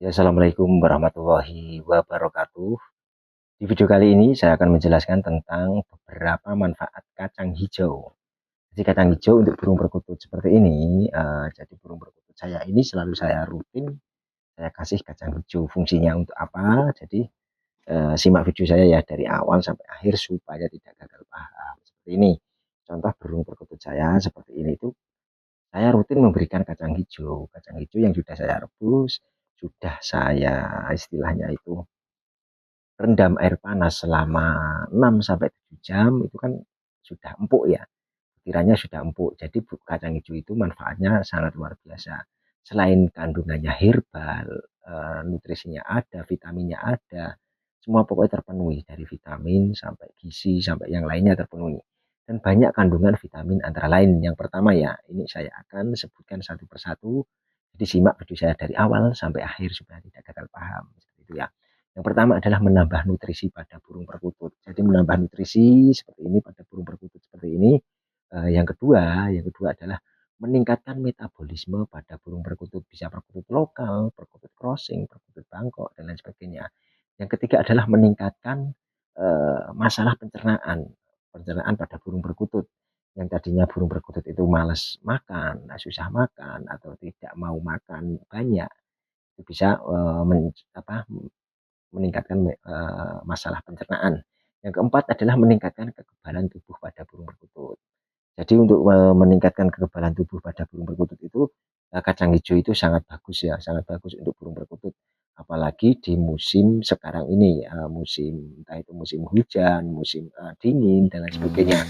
Ya, Assalamualaikum warahmatullahi wabarakatuh. Di video kali ini saya akan menjelaskan tentang beberapa manfaat kacang hijau. Jadi kacang hijau untuk burung perkutut seperti ini, uh, jadi burung perkutut saya ini selalu saya rutin saya kasih kacang hijau. Fungsinya untuk apa? Jadi uh, simak video saya ya dari awal sampai akhir supaya tidak gagal paham. Seperti ini. Contoh burung perkutut saya seperti ini itu saya rutin memberikan kacang hijau. Kacang hijau yang sudah saya rebus, sudah saya istilahnya itu rendam air panas selama 6 sampai 7 jam itu kan sudah empuk ya. Kiranya sudah empuk. Jadi kacang hijau itu manfaatnya sangat luar biasa. Selain kandungannya herbal, e, nutrisinya ada, vitaminnya ada, semua pokoknya terpenuhi dari vitamin sampai gizi sampai yang lainnya terpenuhi. Dan banyak kandungan vitamin antara lain. Yang pertama ya, ini saya akan sebutkan satu persatu simak video saya dari awal sampai akhir supaya tidak gagal paham. Seperti itu ya. Yang pertama adalah menambah nutrisi pada burung perkutut. Jadi menambah nutrisi seperti ini pada burung perkutut seperti ini. Uh, yang kedua, yang kedua adalah meningkatkan metabolisme pada burung perkutut. Bisa perkutut lokal, perkutut crossing, perkutut bangkok, dan lain sebagainya. Yang ketiga adalah meningkatkan uh, masalah pencernaan. Pencernaan pada burung perkutut yang tadinya burung perkutut itu males makan, nah, susah makan atau tidak mau makan banyak, itu bisa uh, men, apa, meningkatkan uh, masalah pencernaan. Yang keempat adalah meningkatkan kekebalan tubuh pada burung perkutut. Jadi untuk uh, meningkatkan kekebalan tubuh pada burung perkutut itu uh, kacang hijau itu sangat bagus ya, sangat bagus untuk burung perkutut. Apalagi di musim sekarang ini, uh, musim entah itu musim hujan, musim uh, dingin dan lain sebagainya.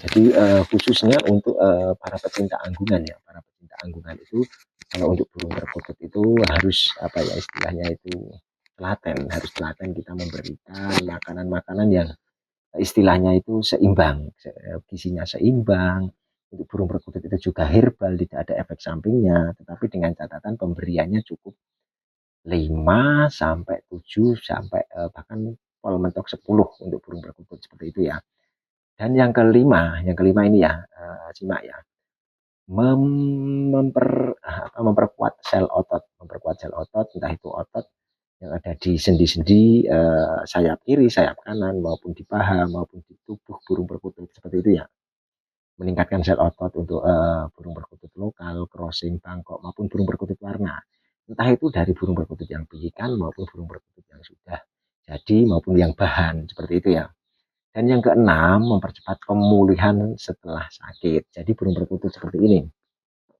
Jadi uh, khususnya untuk uh, para pecinta anggungan ya, para pecinta anggungan itu kalau untuk burung perkutut itu harus apa ya istilahnya itu telaten, harus telaten kita memberikan makanan-makanan yang istilahnya itu seimbang, gizinya seimbang. Untuk burung perkutut itu juga herbal, tidak ada efek sampingnya, tetapi dengan catatan pemberiannya cukup 5 sampai 7 sampai uh, bahkan pol mentok 10 untuk burung perkutut seperti itu ya. Dan yang kelima, yang kelima ini ya, simak ya, Mem memper, apa, memperkuat sel otot, memperkuat sel otot, entah itu otot yang ada di sendi-sendi uh, sayap kiri, sayap kanan, maupun di paha, maupun di tubuh burung perkutut seperti itu ya. Meningkatkan sel otot untuk uh, burung perkutut lokal, crossing, bangkok, maupun burung perkutut warna. Entah itu dari burung perkutut yang pijikan maupun burung perkutut yang sudah jadi maupun yang bahan seperti itu ya. Dan yang keenam, mempercepat pemulihan setelah sakit. Jadi burung perkutut seperti ini.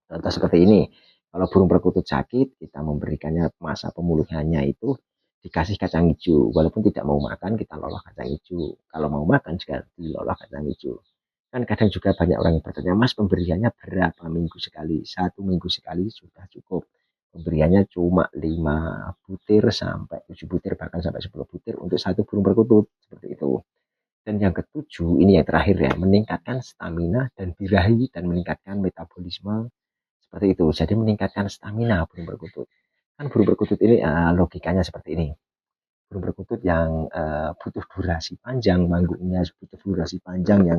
Contoh seperti ini. Kalau burung perkutut sakit, kita memberikannya masa pemulihannya itu dikasih kacang hijau. Walaupun tidak mau makan, kita lolah kacang hijau. Kalau mau makan, juga dilolah kacang hijau. Kan kadang juga banyak orang yang bertanya, Mas pemberiannya berapa minggu sekali? Satu minggu sekali sudah cukup. Pemberiannya cuma 5 butir sampai 7 butir, bahkan sampai 10 butir untuk satu burung perkutut. Seperti itu. Dan yang ketujuh, ini yang terakhir ya, meningkatkan stamina dan birahi dan meningkatkan metabolisme seperti itu. Jadi meningkatkan stamina burung perkutut. Kan burung perkutut ini uh, logikanya seperti ini. Burung perkutut yang uh, butuh durasi panjang, manggungnya butuh durasi panjang yang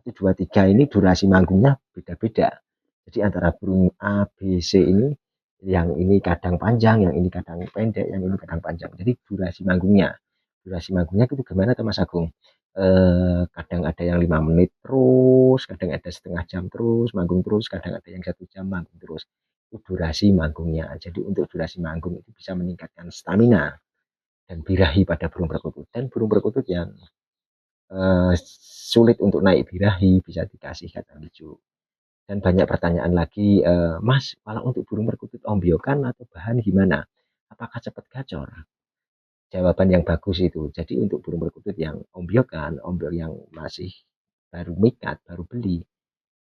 1, 2, 3 ini durasi manggungnya beda-beda. Jadi antara burung A, B, C ini yang ini kadang panjang, yang ini kadang pendek, yang ini kadang panjang. Jadi durasi manggungnya. Durasi manggungnya itu gimana Mas Agung? Eh, kadang ada yang lima menit terus, kadang ada setengah jam terus, manggung terus, kadang ada yang satu jam manggung terus. Itu durasi manggungnya. Jadi untuk durasi manggung itu bisa meningkatkan stamina dan birahi pada burung perkutut. Dan burung perkutut yang eh, sulit untuk naik birahi bisa dikasih kacang hijau. Dan banyak pertanyaan lagi, eh, Mas, kalau untuk burung perkutut ombyokan atau bahan gimana? Apakah cepat gacor? Jawaban yang bagus itu. Jadi untuk burung perkutut yang ombyokan, ombyok yang masih baru mikat, baru beli,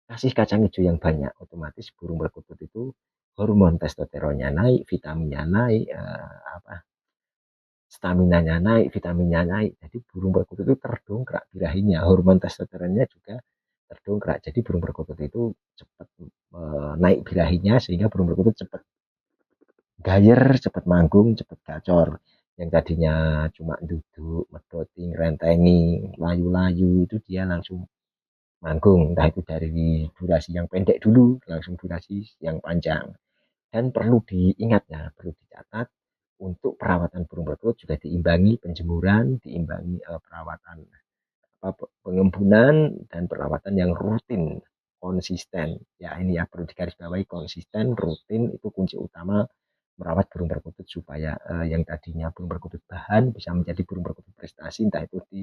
kasih kacang hijau yang banyak, otomatis burung perkutut itu hormon testosteronnya naik, vitaminnya naik, eh, apa stamina-nya naik, vitaminnya naik. Jadi burung perkutut itu terdongkrak birahinya, hormon testosteronnya juga terdongkrak. Jadi burung perkutut itu cepat eh, naik birahinya sehingga burung perkutut cepat gayer, cepat manggung, cepat gacor yang tadinya cuma duduk, medoting, rentengi, layu-layu itu dia langsung manggung entah itu dari durasi yang pendek dulu langsung durasi yang panjang dan perlu diingat ya perlu dicatat perawatan burung perkutut juga diimbangi penjemuran, diimbangi uh, perawatan apa, pengembunan dan perawatan yang rutin, konsisten. Ya ini ya perlu digarisbawahi konsisten, rutin itu kunci utama merawat burung perkutut supaya uh, yang tadinya burung perkutut bahan bisa menjadi burung perkutut prestasi entah itu di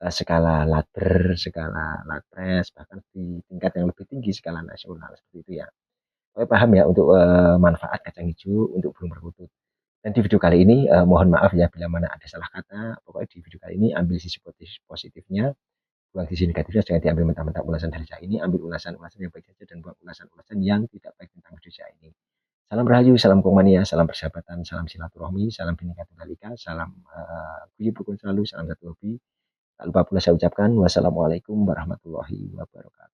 uh, skala ladder, skala ladres, bahkan di tingkat yang lebih tinggi skala nasional seperti itu ya. Saya paham ya untuk uh, manfaat kacang hijau untuk burung perkutut. Dan di video kali ini uh, mohon maaf ya bila mana ada salah kata. Pokoknya di video kali ini ambil sisi positifnya, buang sisi negatifnya jangan diambil mentah-mentah ulasan dari saya ini, ambil ulasan-ulasan yang baik saja dan buang ulasan-ulasan yang tidak baik tentang video saya ini. Salam Rahayu, salam Komania, salam persahabatan, salam silaturahmi, salam Bhinneka Tunggal salam uh, Rukun selalu, salam satu hobi. Tak lupa pula saya ucapkan wassalamualaikum warahmatullahi wabarakatuh.